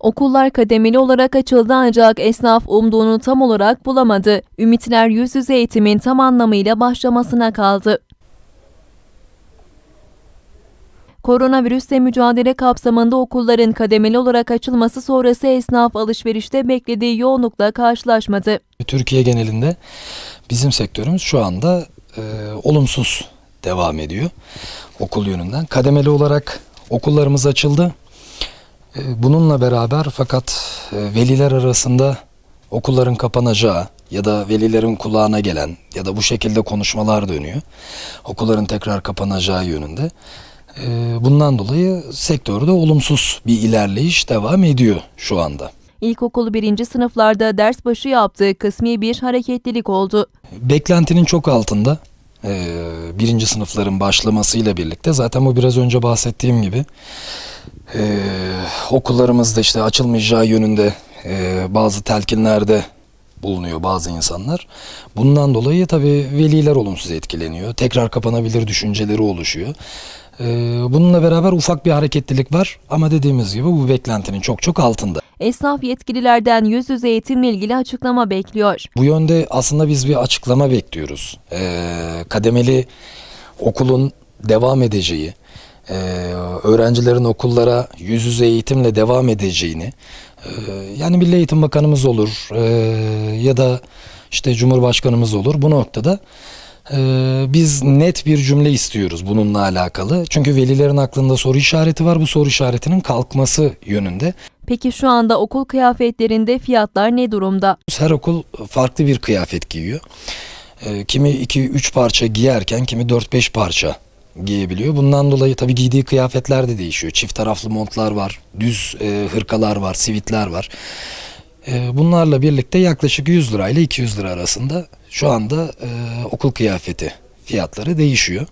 Okullar kademeli olarak açıldı ancak esnaf umduğunu tam olarak bulamadı. Ümitler yüz yüze eğitimin tam anlamıyla başlamasına kaldı. Koronavirüsle mücadele kapsamında okulların kademeli olarak açılması sonrası esnaf alışverişte beklediği yoğunlukla karşılaşmadı. Türkiye genelinde bizim sektörümüz şu anda e, olumsuz devam ediyor okul yönünden. Kademeli olarak okullarımız açıldı. E, bununla beraber fakat e, veliler arasında okulların kapanacağı ya da velilerin kulağına gelen ya da bu şekilde konuşmalar dönüyor. Okulların tekrar kapanacağı yönünde. E, bundan dolayı sektörde olumsuz bir ilerleyiş devam ediyor şu anda. İlkokul birinci sınıflarda ders başı yaptığı kısmi bir hareketlilik oldu. Beklentinin çok altında. Birinci sınıfların başlamasıyla birlikte zaten bu biraz önce bahsettiğim gibi ee, okullarımızda işte açılmayacağı yönünde ee, bazı telkinlerde bulunuyor bazı insanlar. Bundan dolayı tabii veliler olumsuz etkileniyor. Tekrar kapanabilir düşünceleri oluşuyor. Ee, bununla beraber ufak bir hareketlilik var ama dediğimiz gibi bu beklentinin çok çok altında. Esnaf yetkililerden yüz yüze eğitimle ilgili açıklama bekliyor. Bu yönde aslında biz bir açıklama bekliyoruz. Kademeli okulun devam edeceği, e, öğrencilerin okullara yüz yüze eğitimle devam edeceğini, e, yani Milli Eğitim Bakanımız olur e, ya da işte Cumhurbaşkanımız olur bu noktada e, biz net bir cümle istiyoruz bununla alakalı. Çünkü velilerin aklında soru işareti var. Bu soru işaretinin kalkması yönünde. Peki şu anda okul kıyafetlerinde fiyatlar ne durumda? Her okul farklı bir kıyafet giyiyor. Ee, kimi 2-3 parça giyerken kimi 4-5 parça giyebiliyor. Bundan dolayı tabii giydiği kıyafetler de değişiyor. Çift taraflı montlar var, düz e, hırkalar var, sivitler var. E, bunlarla birlikte yaklaşık 100 lira ile 200 lira arasında şu anda e, okul kıyafeti fiyatları değişiyor.